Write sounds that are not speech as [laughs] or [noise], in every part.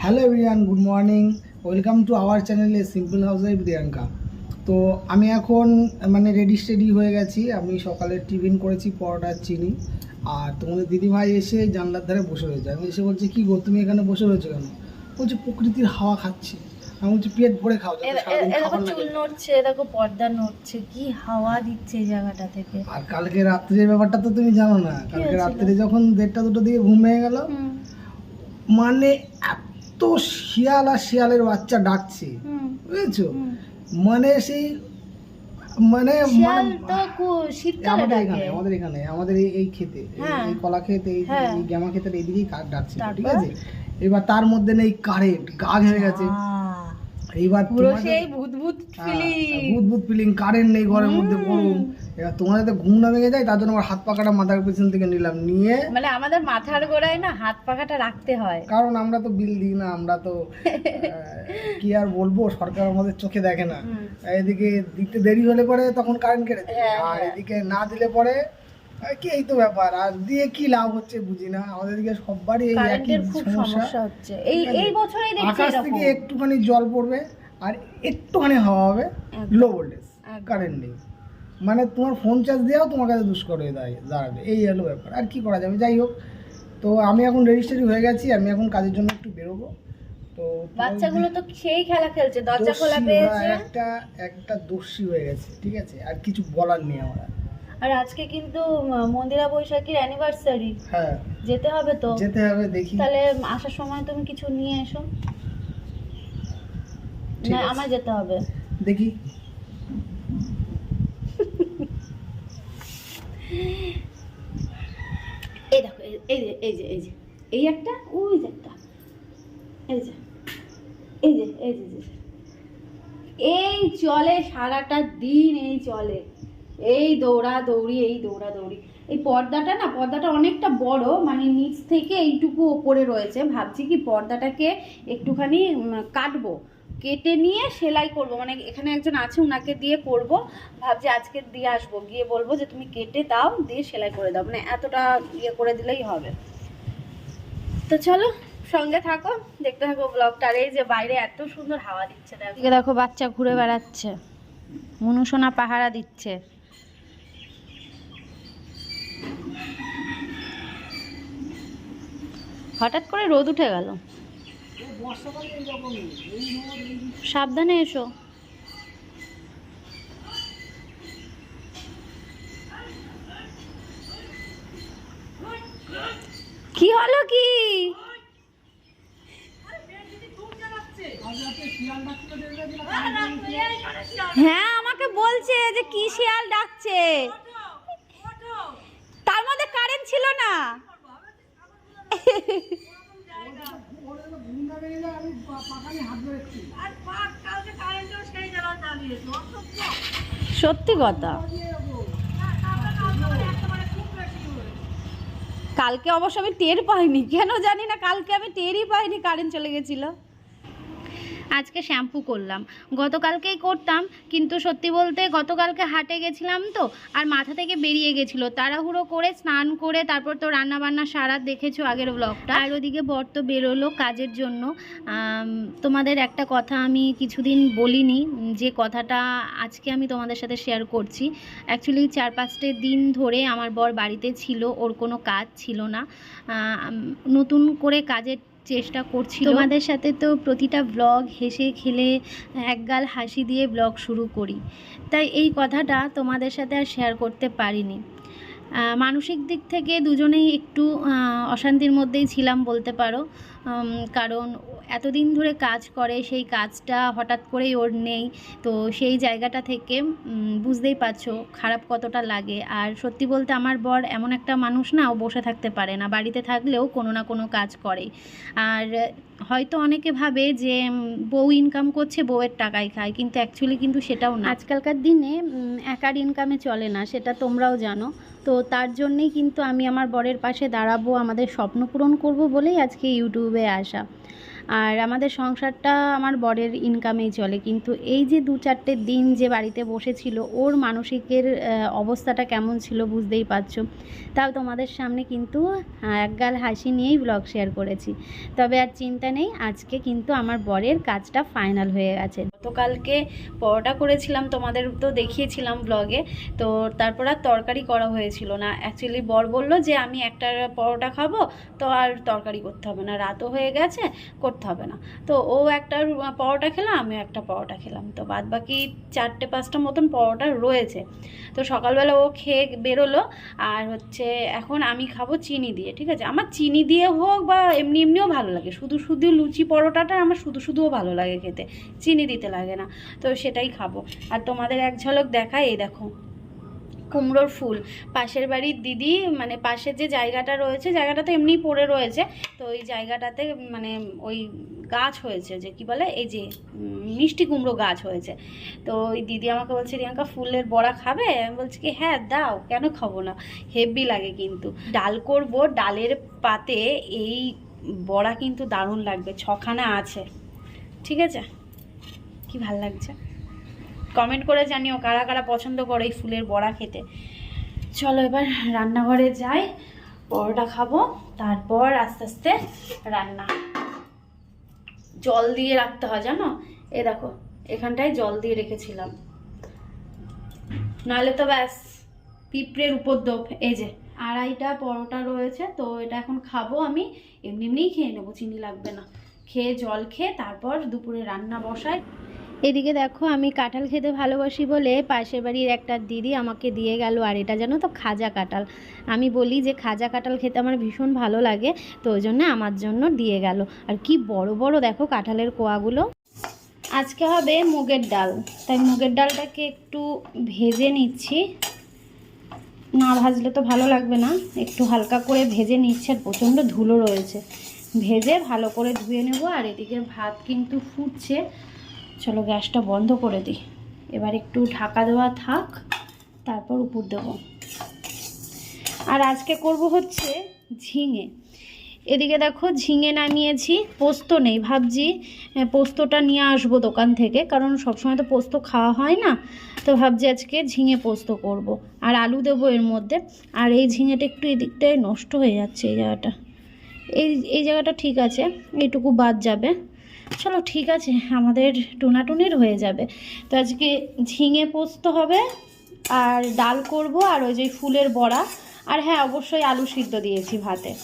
Hello everyone good morning welcome to our চ্যানেলে simple housewife Priyanka তো আমি এখন মানে রেডি স্টেডি হয়ে গেছি। আমি সকালে টিফিন করেছি পরোটা চিনি। আর তোমাদের দিদিভাই এসে জানলার ধারে বসে রয়েছে। আমি এসে বলছি কি গো তুমি এখানে বসে রয়েছো কেন? বলছে প্রকৃতির হাওয়া খাচ্ছি। আমি বলছি পেট ভরে খাও চুল নড়ছে দেখো পর্দা নড়ছে। কি হাওয়া দিচ্ছে এই জায়গাটা থেকে। আর কালকে রাত্রের ব্যাপারটা তো তুমি জানো না। কালকে রাত্রে যখন দেড়টা দুটো দিকে ঘুম ভেঙে গেল মানে এত শিয়াল আর শিয়ালের বাচ্চা ডাকছে বুঝেছ? মানে সেই মানে আমাদের এখানে আমাদের এই খেতে এই- হ্যাঁ। এই কলা খেতে এই হ্যাঁ। এই গ্যামা খেতে এইদিকেই কাক ডাকছে ঠিক আছে? এবার তার মধ্যে নেই কারেন্ট গা ঘেমে গেছে। এইবার পুরো সেই ভূত ভূত ফিলিং ভূত ভূত ফিলিং কারেন্ট নেই ঘরের মধ্যে গরম। এবার তোমার যাতে ঘুম না ভেঙে যায় তার জন্য আমার হাত পাকাটা মাথার পেছন থেকে নিলাম নিয়ে মানে আমাদের মাথার গোড়ায় না হাত পাখাটা রাখতে হয়। কারণ আমরা তো বিল দিই না আমরা তো [laughs] কি আর বলব সরকার আমাদের চোখে দেখে না। এদিকে দিতে দেরি হলে পরে তখন কারেন্ট কেটে হ্যাঁ, আর হ্যাঁ। এদিকে না দিলে পরে কি এই তো ব্যাপার। আর দিয়ে কি লাভ হচ্ছে বুঝি না। আমাদের দিকে সববারই এই একই সমস্যা। হচ্ছে। এই এই বছরেই দেখছি আকাশ থেকে একটুখানি জল পড়বে আর একটুখানি হাওয়া হবে। লো ভোল্টেজ কারেন্ট নেই। মানে তোমার ফোন চার্জ দেওয়াও তোমার কাছে দুষ্কর হয়ে দাঁড়াবে। এই হলো ব্যাপার। আর কি করা যাবে? যাই হোক তো আমি এখন রেজিস্ট্রি হয়ে গেছি আমি এখন কাজের জন্য একটু বেরোবো। তো বাচ্চাগুলো তো সেই খেলা খেলছে দরজা খোলা পেয়েছে। একটা একটা দোষী হয়ে গেছে ঠিক আছে? আর কিছু বলার নেই আমার। আর। আজকে কিন্তু মন্দিরা বৈশাখীর অ্যানিভার্সারি হ্যাঁ। যেতে হবে তো? যেতে হবে দেখি। তাহলে আসার সময় তুমি কিছু নিয়ে এসো। না আমার যেতে হবে। দেখি। এই দেখো, এই- যে, এই যে এই যে, এই একটা, ওই যে একটা, এই যে এই যে এই যে। এই চলে সারাটা দিন এই চলে, এই দৌড়া দৌড়ি এই দৌড়া দৌড়ি এই পর্দাটা না, পর্দাটা অনেকটা বড় মানে নিচ থেকে এইটুকু ওপরে রয়েছে, ভাবছি কি পর্দাটাকে একটুখানি কাটবো কেটে নিয়ে সেলাই করব। মানে এখানে একজন আছে ওনাকে দিয়ে করব। ভাবছি আজকে দিয়ে আসব। গিয়ে বলব যে, তুমি কেটে দাও, দিয়ে সেলাই করে দাও। মানে এতটা ইয়ে করে দিলেই হবে। তো চলো, সঙ্গে থাকো, দেখতে থাকো ব্লগটা আর এই যে বাইরে এত সুন্দর হাওয়া দিচ্ছে, দেখো। দেখো, বাচ্চা ঘুরে বেড়াচ্ছে। মনুসোনা পাহারা দিচ্ছে। হঠাৎ করে রোদ উঠে গেল। সাবধানে এসো। কি হলো কি? হ্যাঁ আমাকে বলছে যে কি শিয়াল ডাকছে। তার মধ্যে কারেন্ট ছিল না। সত্যি কথা। কালকে অবশ্য আমি টের পাইনি কেন জানি না কালকে আমি টেরই পাইনি কারেন্ট চলে গেছিল। আজকে শ্যাম্পু করলাম। গতকালকেই করতাম, কিন্তু সত্যি বলতে গতকালকে হাটে গেছিলাম তো, আর মাথা থেকে বেরিয়ে গেছিল। তাড়াহুড়ো করে স্নান করে তারপর তো রান্নাবান্না সারা দেখেছ আগের ব্লগটা আর ওদিকে বর তো বেরোলো কাজের জন্য। তোমাদের একটা কথা আমি কিছুদিন বলিনি, যে কথাটা আজকে আমি তোমাদের সাথে শেয়ার করছি। অ্যাকচুয়ালি চার পাঁচটা দিন ধরে আমার বর বাড়িতে ছিল, ওর কোনো কাজ ছিল না। নতুন করে কাজের চেষ্টা করছি তোমাদের সাথে তো প্রতিটা ব্লগ হেসে খেলে একগাল হাসি দিয়ে ব্লগ শুরু করি। তাই এই কথাটা তোমাদের সাথে আর শেয়ার করতে পারিনি। মানসিক দিক থেকে দুজনেই একটু অশান্তির মধ্যেই ছিলাম বলতে পারো। কারণ এতদিন ধরে কাজ করে, সেই কাজটা হঠাৎ করেই ওর নেই। তো সেই জায়গাটা থেকে বুঝতেই পারছ খারাপ কতটা লাগে। আর সত্যি বলতে আমার বর এমন একটা মানুষ না, ও বসে থাকতে পারে না। বাড়িতে থাকলেও কোনো না কোনো কাজ করে আর হয়তো অনেকে ভাবে যে বউ ইনকাম করছে, বউয়ের টাকায় খায়, কিন্তু অ্যাকচুয়ালি কিন্তু সেটাও না। আজকালকার দিনে একার ইনকামে চলে না, সেটা তোমরাও জানো। তো তার জন্যেই কিন্তু আমি আমার বরের পাশে দাঁড়াবো, আমাদের স্বপ্ন পূরণ করব বলেই আজকে ইউটিউবে আসা। আর আমাদের সংসারটা আমার বরের ইনকামেই চলে। কিন্তু এই যে দু চারটে দিন যে বাড়িতে বসেছিল, ওর মানসিকের অবস্থাটা কেমন ছিল বুঝতেই পারছ? তাও তোমাদের সামনে কিন্তু একগাল হাসি নিয়েই ব্লগ শেয়ার করেছি। তবে আর চিন্তা নেই, আজকে কিন্তু আমার বরের কাজটা ফাইনাল হয়ে গেছে। গতকালকে পরোটা করেছিলাম, তোমাদের তো দেখিয়েছিলাম ব্লগে তো তারপর আর তরকারি করা হয়েছিল না। অ্যাকচুয়ালি বর বলল যে, আমি একটা পরোটা খাব, তো আর তরকারি করতে হবে না। রাতও হয়ে গেছে, করতে হবে না। তো ও একটা পরোটা খেলাম, আমিও একটা পরোটা খেলাম। তো বাদ বাকি চারটে, পাঁচটা মতন পরোটা রয়েছে। তো সকালবেলা ও খেয়ে বেরোলো, আর হচ্ছে এখন আমি খাব চিনি দিয়ে, ঠিক আছে? আমার চিনি দিয়ে হোক বা এমনি এমনিও ভালো লাগে। শুধু শুধু লুচি পরোটাটা আমার শুধু শুধুও ভালো লাগে খেতে। চিনি দিতে লাগে না, তো সেটাই খাব। আর তোমাদের এক ঝলক দেখায়, এই দেখো। কুমড়োর ফুল। পাশের বাড়ির দিদি মানে পাশের যে জায়গাটা রয়েছে, জায়গাটা তো এমনিই পড়ে রয়েছে, তো ওই জায়গাটাতে মানে ওই গাছ হয়েছে যে কি বলে, এই যে মিষ্টি কুমড়ো গাছ হয়েছে। তো ওই দিদি আমাকে বলছে, রিয়াঙ্কা, ফুলের বড়া খাবে? আমি বলছি কি হ্যাঁ দাও, কেন খাব না? হেভি লাগে কিন্তু। ডাল করব, ডালের পাতে এই বড়া কিন্তু দারুণ লাগবে, ছখানা আছে। ঠিক আছে? কি ভালো লাগছে? কমেন্ট করে জানিও কারা কারা পছন্দ করে এই ফুলের বড়া খেতে। চলো এবার রান্নাঘরে যাই, পরোটা খাব, তারপর আস্তে আস্তে রান্না। জল দিয়ে রাখতে হয় জানো? এ দেখো, এখানটায় জল দিয়ে রেখেছিলাম। নাহলে তো ব্যাস, পিঁপড়ের উপদ্রব। এই যে, আড়াইটা পরোটা রয়েছে, তো এটা এখন খাব আমি। এমনি এমনিই খেয়ে নেব, চিনি লাগবে না। খেয়ে জল খেয়ে তারপর দুপুরে রান্না বসাই। এদিকে দেখো, আমি কাঁঠাল খেতে ভালোবাসি বলে পাশের বাড়ির একটা দিদি আমাকে দিয়ে গেল, আর এটা জানো তো খাজা কাঁঠাল। আমি বলি যে খাজা কাঁঠাল খেতে আমার ভীষণ ভালো লাগে, তো ওই জন্য আমার জন্য দিয়ে গেল। আর কি বড় বড় দেখো কাঁঠালের কোয়াগুলো। আজকে হবে মুগের ডাল। তাই মুগের ডালটাকে একটু ভেজে নিচ্ছি। না ভাজলে তো ভালো লাগবে না। একটু হালকা করে ভেজে নিচ্ছে, আর প্রচণ্ড ধুলো রয়েছে। ভেজে ভালো করে ধুয়ে নেব, আর এদিকে ভাত কিন্তু ফুটছে। চলো গ্যাসটা বন্ধ করে দিই। এবার একটু ঢাকা দেওয়া থাক, তারপর উপর দেব। আর আজকে করব হচ্ছে ঝিঙে। এদিকে দেখো ঝিঙে নামিয়েছি, পোস্ত নেই। ভাবছি পোস্তটা নিয়ে আসব দোকান থেকে, কারণ সবসময় তো পোস্ত খাওয়া হয় না। তো ভাবছি আজকে ঝিঙে পোস্ত করব। আর আলু দেবো এর মধ্যে। আর এই ঝিঙেটা একটু এদিকটায় নষ্ট হয়ে যাচ্ছে এই জায়গাটা। এই এই জায়গাটা ঠিক আছে, এইটুকু বাদ যাবে। চলো ঠিক আছে, আমাদের টুনাটুনির হয়ে যাবে। তো আজকে ঝিঙে পোস্ত হবে, আর ডাল করব, আর ওই যে ফুলের বড়া। আর হ্যাঁ অবশ্যই আলু সিদ্ধ দিয়েছি ভাতে।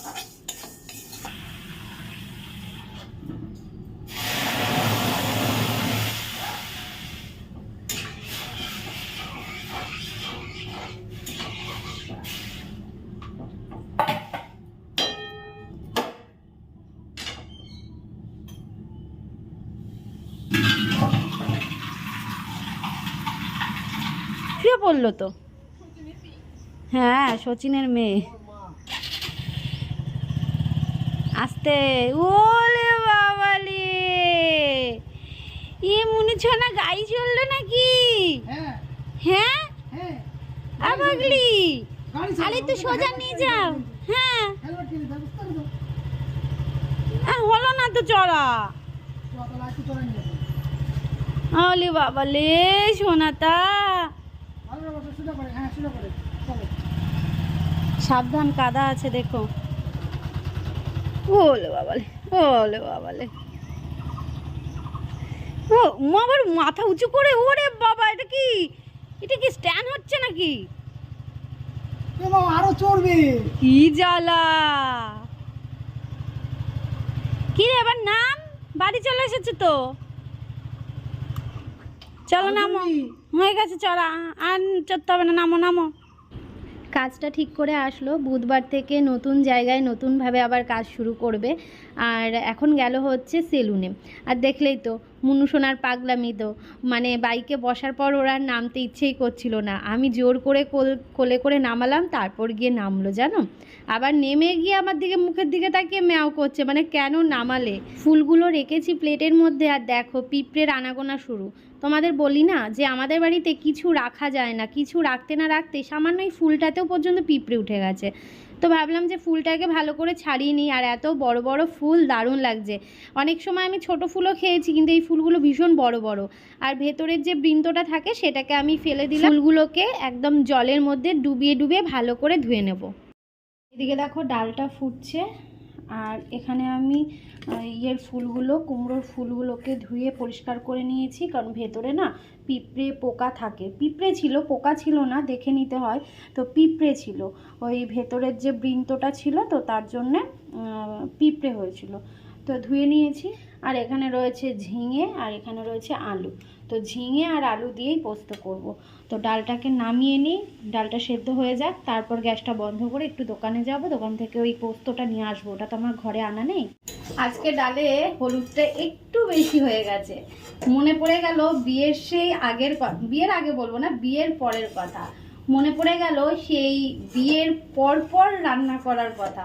পড়ল তো। হ্যাঁ সচিনের মেয়ে। আসতে ওলে বাবালে। এ মনে না গাড়ি চলল নাকি? হ্যাঁ। হ্যাঁ? হ্যাঁ। আবাগলি আরে তো সোজা নিয়ে যাও। হ্যাঁ। হলো না তো চড়া। ওলে বাবালে সোনাতা সাবধান, কাদা আছে, দেখো। ওলে বাবালে ওলে বাবালে। ও, মা আবার মাথা উঁচু করে, ওরে বাবা, এটা কি? এটা কি স্ট্যান্ড হচ্ছে নাকি? আরও চড়বে কি জ্বালা। কি রে এবার নাম? বাড়ি চলে এসেছে তো? চলো নামো হয়ে গেছে, চলো আর চড়তে হবে না, নামো নামো। কাজটা ঠিক করে আসলো। বুধবার থেকে নতুন জায়গায় নতুনভাবে আবার কাজ শুরু করবে। আর এখন গেল হচ্ছে সেলুনে। আর দেখলেই তো মুনু মুনুসোনার পাগলামি তো। মানে বাইকে বসার পর ওরা নামতে ইচ্ছেই করছিল না। আমি জোর করে কোল, কোলে করে নামালাম, তারপর গিয়ে নামলো, জানো? আবার নেমে গিয়ে আমার দিকে, মুখের দিকে তাকিয়ে ম্যাও করছে মানে কেন নামালে? ফুলগুলো রেখেছি প্লেটের মধ্যে, আর দেখো, পিঁপড়ের আনাগোনা শুরু। তোমাদের বলি না যে আমাদের বাড়িতে কিছু রাখা যায় না, কিছু রাখতে না রাখতে সামান্য এই ফুলটাতেও পর্যন্ত পিঁপড়ে উঠে গেছে। তো ভাবলাম যে ফুলটাকে ভালো করে ছাড়িয়ে নিই আর এত বড় বড় ফুল দারুণ লাগছে। অনেক সময় আমি ছোট ফুলও খেয়েছি কিন্তু এই ফুলগুলো ভীষণ বড় বড়। আর ভেতরের যে বৃন্তটা থাকে সেটাকে আমি ফেলে দিলাম। ফুলগুলোকে একদম জলের মধ্যে ডুবিয়ে ডুবিয়ে ভালো করে ধুয়ে নেব। এদিকে দেখো ডালটা ফুটছে। আর এখানে আমি ইয়ের ফুলগুলো, কুমড়োর ফুলগুলোকে ধুয়ে পরিষ্কার করে নিয়েছি, কারণ ভেতরে না পিঁপড়ে পোকা থাকে। পিঁপড়ে ছিল, পোকা ছিল না, দেখে নিতে হয়। তো পিঁপড়ে ছিল, ওই ভেতরের যে বৃন্তটা ছিল তো তার জন্যে পিঁপড়ে হয়েছিল। তো ধুয়ে নিয়েছি, আর এখানে রয়েছে ঝিঙে, আর এখানে রয়েছে আলু। তো ঝিঙে আর আলু দিয়েই পোস্ত করব। তো ডালটাকে নামিয়ে নিই, ডালটা সেদ্ধ হয়ে যাক, তারপর গ্যাসটা বন্ধ করে একটু দোকানে যাব। দোকান থেকে ওই পোস্তটা নিয়ে আসব, ওটা তো আমার ঘরে আনা নেই। আজকে ডালে হলুদটা একটু বেশি হয়ে গেছে। মনে পড়ে গেল বিয়ের সেই আগের বিয়ের আগে বলব না, বিয়ের পরের কথা। মনে পড়ে গেল সেই বিয়ের পর পর রান্না করার কথা।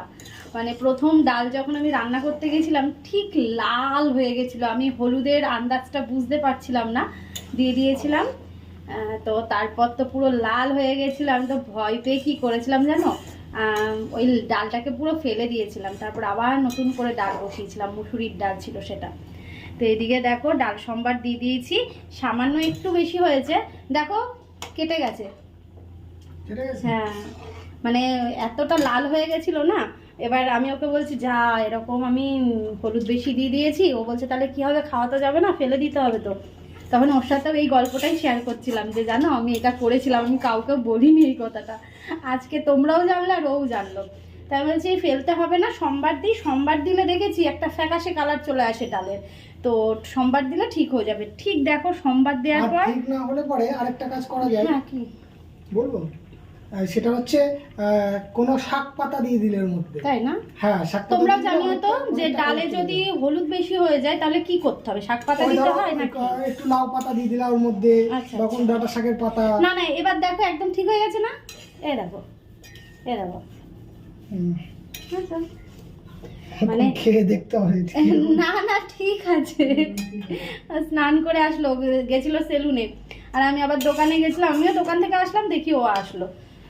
মানে প্রথম ডাল যখন আমি রান্না করতে গেছিলাম ঠিক লাল হয়ে গেছিল। আমি হলুদের আন্দাজটা বুঝতে পারছিলাম না। দিয়ে দিয়েছিলাম। তো তারপর তো পুরো লাল হয়ে গেছিল আমি তো ভয় পেয়ে কী করেছিলাম জানো? ওই ডালটাকে পুরো ফেলে দিয়েছিলাম। তারপর আবার নতুন করে ডাল বসিয়েছিলাম। মুসুরির ডাল ছিল সেটা। তো এদিকে দেখো ডাল সম্বার দিয়ে দিয়েছি। সামান্য একটু বেশি হয়েছে। দেখো কেটে গেছে? হ্যাঁ। মানে এতটা লাল হয়ে গেছিল না এবার আমি ওকে বলছি যা এরকম আমি হলুদ বেশি দিয়ে দিয়েছি। ও বলছে তাহলে কি হবে? খাওয়া তো যাবে না ফেলে দিতে হবে তো। তখন ওর সাথেও এই গল্পটাই শেয়ার করছিলাম যে জানো আমি এটা করেছিলাম আমি কাউকে বলিনি এই কথাটা। আজকে তোমরাও জানলে আর ও জানলো। তাই বলছি ফেলতে হবে না সোমবার দিই সোমবার দিলে দেখেছি একটা ফ্যাকাশে কালার চলে আসে ডালের তো সোমবার দিলে ঠিক হয়ে যাবে। ঠিক দেখো সোমবার দেওয়ার পর ঠিক না হলে পরে আরেকটা কাজ করা যায়। হ্যাঁ কি? বলব? সেটা হচ্ছে কোনো শাক পাতা দিয়ে দিলে এর মধ্যে। তাই না? হ্যাঁ শাক তোমরা জানিও তো যে ডালে যদি হলুদ বেশি হয়ে যায় তাহলে কি করতে হবে? শাক পাতা দিতে হয় নাকি? একটু লাউ পাতা দিয়ে দিলে ওর মধ্যে আচ্ছা, বা আচ্ছা। ডাটা শাকের পাতা। না না এবার দেখো একদম ঠিক হয়ে গেছে না? এ দেখো এ দেখো। আচ্ছা। মানে খেয়ে দেখতে হবে [laughs] না না ঠিক আছে। স্নান করে আসলো গেছিল সেলুনে। আর আমি আবার দোকানে গেছিলাম আমিও দোকান থেকে আসলাম দেখি ও আসলো।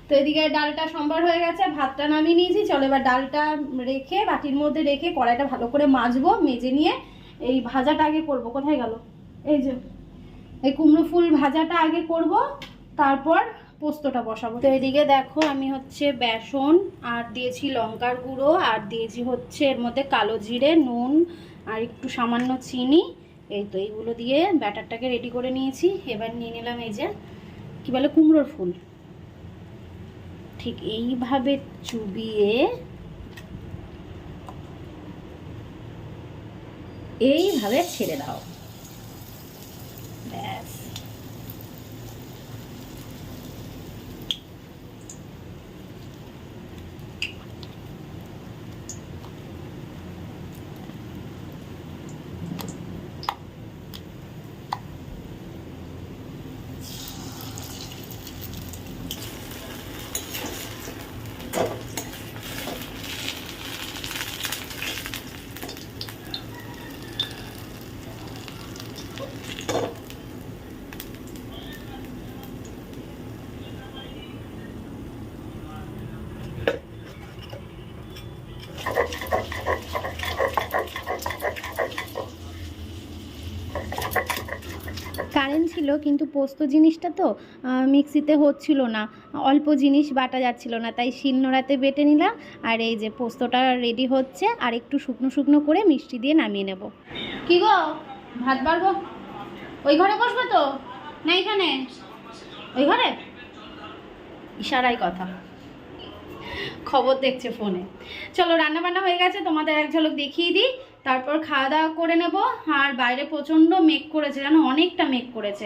তো এদিকে ডালটা সম্বার হয়ে গেছে, ভাতটা নামিয়ে নিয়েছি। চলো এবার ডালটা রেখে, বাটির মধ্যে রেখে কড়াইটা ভালো করে মাজবো, মেজে নিয়ে এই ভাজাটা আগে করব। কোথায় গেল? এই যে, এই কুমড়ো ফুল ভাজাটা আগে করব, তারপর পোস্তটা বসাবো। তো এদিকে দেখো, আমি হচ্ছে বেসন, আর দিয়েছি লঙ্কার গুঁড়ো, আর দিয়েছি হচ্ছে এর মধ্যে কালো জিরে, নুন, আর একটু সামান্য চিনি। এই তো, এইগুলো দিয়ে ব্যাটারটাকে রেডি করে নিয়েছি। এবার নিয়ে নিলাম এই যে, কি বলে, কুমড়োর ফুল। ঠিক এইভাবে চুবিয়ে এইভাবে ছেড়ে দাও ব্যাস কারেন্ট ছিল কিন্তু পোস্ত জিনিসটা তো মিক্সিতে হচ্ছিল না। অল্প জিনিস বাটা যাচ্ছিল না, তাই শিলনোড়াতে বেটে নিলাম, আর এই যে পোস্তটা রেডি হচ্ছে, আর একটু শুকনো শুকনো করে মিষ্টি দিয়ে নামিয়ে নেব। কি গো? ভাত বাড়বো? ওই ঘরে বসবে তো? না এখানে? ওই ঘরে? ইশারাই কথা। খবর দেখছে ফোনে। চলো রান্না বান্না হয়ে গেছে, তোমাদের এক ঝলক দেখিয়ে দিই। তারপর খাওয়া দাওয়া করে নেব। আর বাইরে প্রচণ্ড মেক করেছে, জানো? অনেকটা মেক করেছে।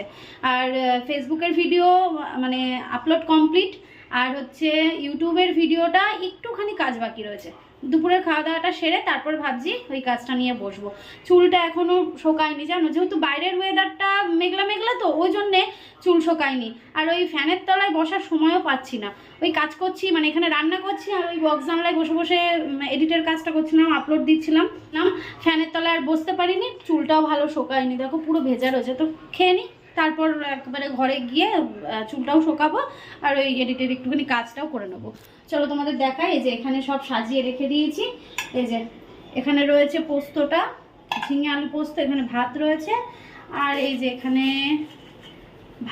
আর ফেসবুকের ভিডিও মানে আপলোড কমপ্লিট আর হচ্ছে ইউটিউবের ভিডিওটা একটুখানি কাজ বাকি রয়েছে। দুপুরের খাওয়া দাওয়াটা সেরে তারপর ভাবছি ওই কাজটা নিয়ে বসবো। চুলটা এখনও শোকায়নি, জানো? যেহেতু বাইরের ওয়েদারটা মেঘলা মেঘলা তো, ওই জন্যে চুল শোকায়নি। আর ওই ফ্যানের তলায় বসার সময়ও পাচ্ছি না। ওই কাজ করছি মানে এখানে রান্না করছি, আর ওই বক্স জানলায় বসে বসে এডিটের কাজটা করছিলাম আপলোড দিচ্ছিলাম। না ফ্যানের তলায় আর বসতে পারিনি, চুলটাও ভালো শোকায়নি। দেখো, পুরো ভেজা রয়েছে। তো খেয়ে নি, তারপর একবারে ঘরে গিয়ে চুলটাও শোকাবো, আর ওই এডিটের একটুখানি কাজটাও করে নেব। চলো তোমাদের দেখাই, এই যে এখানে সব সাজিয়ে রেখে দিয়েছি। এই যে, এখানে রয়েছে পোস্তটা, ঝিঙে আলু পোস্ত, এখানে ভাত রয়েছে। আর এই যে এখানে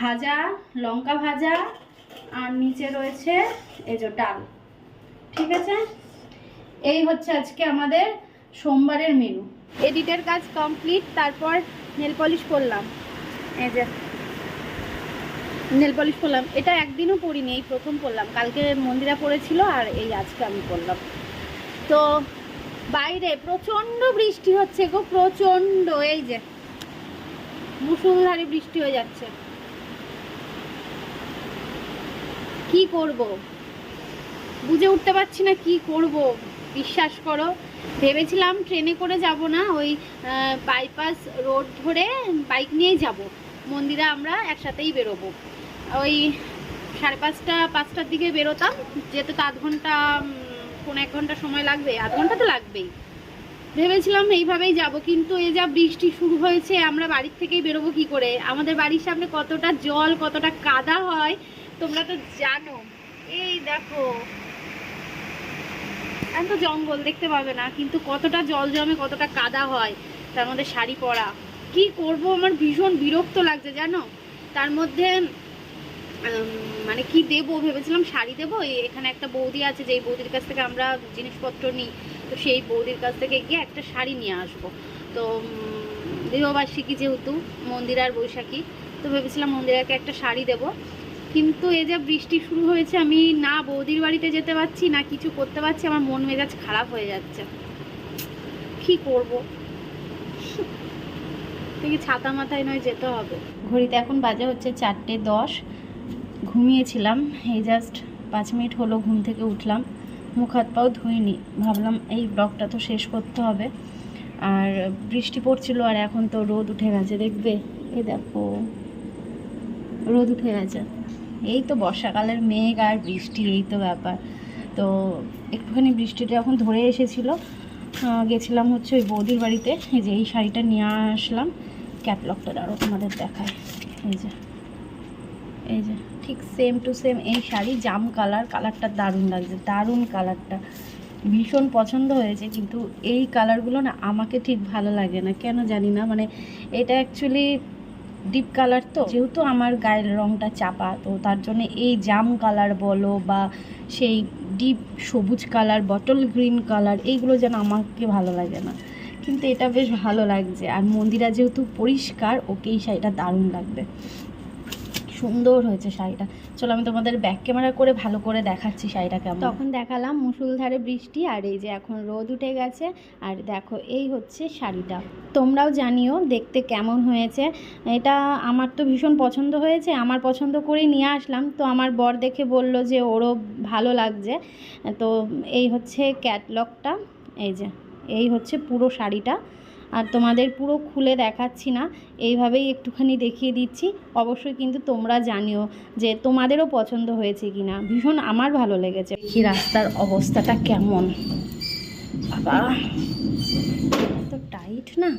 ভাজা, লঙ্কা ভাজা, আর নিচে রয়েছে এই যে ডাল। ঠিক আছে? এই হচ্ছে আজকে আমাদের সোমবারের মেনু এডিটের কাজ কমপ্লিট তারপর নেল পলিশ করলাম। এই যে নেল পলিশ করলাম। এটা একদিনও পরিনি এই প্রথম করলাম কালকে মন্দিরা পড়েছিল আর এই আজকে আমি করলাম তো বাইরে প্রচণ্ড বৃষ্টি হচ্ছে গো, প্রচণ্ড। এই যে, মুসুলধারে বৃষ্টি হয়ে যাচ্ছে। কি করব? বুঝে উঠতে পারছি না কি করব। বিশ্বাস করো, ভেবেছিলাম ট্রেনে করে যাব না, ওই বাইপাস রোড ধরে বাইক নিয়েই যাব। মন্দিরে আমরা একসাথেই বেরোবো। ওই সাড়ে পাঁচটা, পাঁচটার দিকে বেরোতাম যেতে তো আধ ঘণ্টা পৌনে এক ঘণ্টা সময় লাগবে, আধ ঘণ্টা তো লাগবেই। ভেবেছিলাম এইভাবেই যাব, কিন্তু এই যা বৃষ্টি শুরু হয়েছে, আমরা বাড়ির থেকেই বেরোবো কি করে? আমাদের বাড়ির সামনে কতটা জল, কতটা কাদা হয়, তোমরা তো জানো। এই দেখো। এখন তো জঙ্গল দেখতে পাবে না, কিন্তু কতটা জল জমে, কতটা কাদা হয়, তার মধ্যে শাড়ি পরা। কি করব? আমার ভীষণ বিরক্ত লাগছে জানো? তার মধ্যে মানে কি দেবো ভেবেছিলাম শাড়ি দেবো। এখানে একটা বৌদি আছে যেই বৌদির কাছ থেকে আমরা জিনিসপত্র নিই তো সেই বৌদির কাছ থেকে গিয়ে একটা শাড়ি নিয়ে আসব। তো উম, বিবাহবার্ষিকী যেহেতু মন্দির আর বৈশাখী তো ভেবেছিলাম মন্দিরাকে একটা শাড়ি দেবো। কিন্তু এই যে বৃষ্টি শুরু হয়েছে আমি না বৌদির বাড়িতে যেতে পারছি না কিছু করতে পারছি আমার মন মেজাজ খারাপ হয়ে যাচ্ছে। কি করব? দেখি ছাতা মাথায় নয় যেতে হবে? ঘড়িতে এখন বাজে হচ্ছে চারটে দশ। ঘুমিয়েছিলাম, এই জাস্ট পাঁচ মিনিট হলো ঘুম থেকে উঠলাম। মুখ হাত পাও ধুইনি, ভাবলাম এই ব্লগটা তো শেষ করতে হবে। আর বৃষ্টি পড়ছিল আর এখন তো রোদ উঠে গেছে, দেখবে? এ দেখো, রোদ উঠে গেছে। এই তো বর্ষাকালের মেঘ আর বৃষ্টি, এই তো ব্যাপার। তো একটুখানি বৃষ্টিটা এখন ধরে এসেছিল। গেছিলাম হচ্ছে ওই বৌদির বাড়িতে যে এই শাড়িটা নিয়ে আসলাম। ক্যাটলগটা দাঁড়ো তোমাদের দেখায় এই যে। এই যে, ঠিক সেম টু সেম এই শাড়ি, জাম কালার কালারটা দারুণ লাগছে, দারুণ কালারটা ভীষণ পছন্দ হয়েছে, কিন্তু এই কালারগুলো না আমাকে ঠিক ভালো লাগে না, কেন জানি না? মানে এটা অ্যাকচুয়ালি ডিপ কালার তো, যেহেতু আমার গায়ের রঙটা চাপা, তো তার জন্য এই জাম কালার বলো বা সেই ডিপ সবুজ কালার বটল গ্রিন কালার এইগুলো যেন আমাকে ভালো লাগে না। কিন্তু এটা বেশ ভালো লাগছে। আর মন্দিরা যেহেতু পরিষ্কার ওকে এই শাড়িটা দারুণ লাগবে। সুন্দর হয়েছে শাড়িটা। চলো, আমি তোমাদের ব্যাক ক্যামেরা করে ভালো করে দেখাচ্ছি শাড়িটা কেমন। তখন দেখালাম মুসুলধারে বৃষ্টি আর এই যে এখন রোদ উঠে গেছে। আর দেখো, এই হচ্ছে শাড়িটা। তোমরাও জানিও দেখতে কেমন হয়েছে। এটা আমার তো ভীষণ পছন্দ হয়েছে, আমার পছন্দ করে নিয়ে আসলাম। তো আমার বর দেখে বলল যে ওরও ভালো লাগছে। তো এই হচ্ছে ক্যাটলগটা এই যে। এই হচ্ছে পুরো শাড়িটা। আর তোমাদের পুরো খুলে দেখাচ্ছি না, এইভাবেই একটুখানি দেখিয়ে দিচ্ছি। অবশ্যই কিন্তু তোমরা জানিও যে তোমাদেরও পছন্দ হয়েছে কি না ভীষণ আমার ভালো লেগেছে। কি রাস্তার অবস্থাটা কেমন। বাবা তো টাইট না?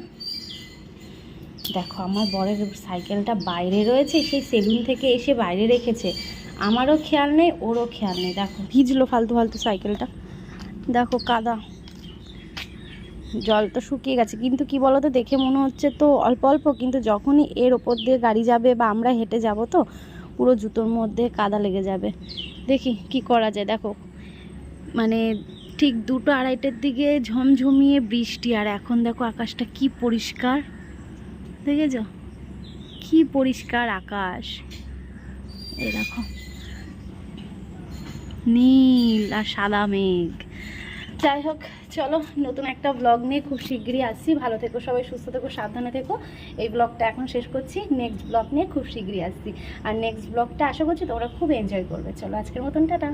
দেখো, আমার বরের সাইকেলটা বাইরে রয়েছে, সেই সেলুন থেকে এসে বাইরে রেখেছে। আমারও খেয়াল নেই, ওরও খেয়াল নেই। দেখো, ভিজলো ফালতু ফালতু সাইকেলটা। দেখো, কাদা। জল তো শুকিয়ে গেছে। কিন্তু কি বলো তো দেখে মনে হচ্ছে তো অল্প অল্প, কিন্তু যখনই এর ওপর দিয়ে গাড়ি যাবে বা আমরা হেঁটে যাব তো, পুরো জুতোর মধ্যে কাদা লেগে যাবে। দেখি কি করা যায়। দেখো মানে ঠিক দুটো আড়াইটের দিকে ঝমঝমিয়ে বৃষ্টি, আর এখন দেখো আকাশটা কি পরিষ্কার। দেখেছ? কি পরিষ্কার আকাশ। এই দেখো, নীল আর সাদা মেঘ। যাই হোক চলো, নতুন একটা ব্লগ নিয়ে খুব শীঘ্রই আসছি। ভালো থেকো সবাই, সুস্থ থেকো, সাবধানে থেকো। এই ব্লগটা এখন শেষ করছি। নেক্সট ব্লগ নিয়ে খুব শীঘ্রই আসছি। আর নেক্সট ব্লগটা আশা করছি তোমরা খুব এনজয় করবে। চলো, আজকের মতন, টাটা।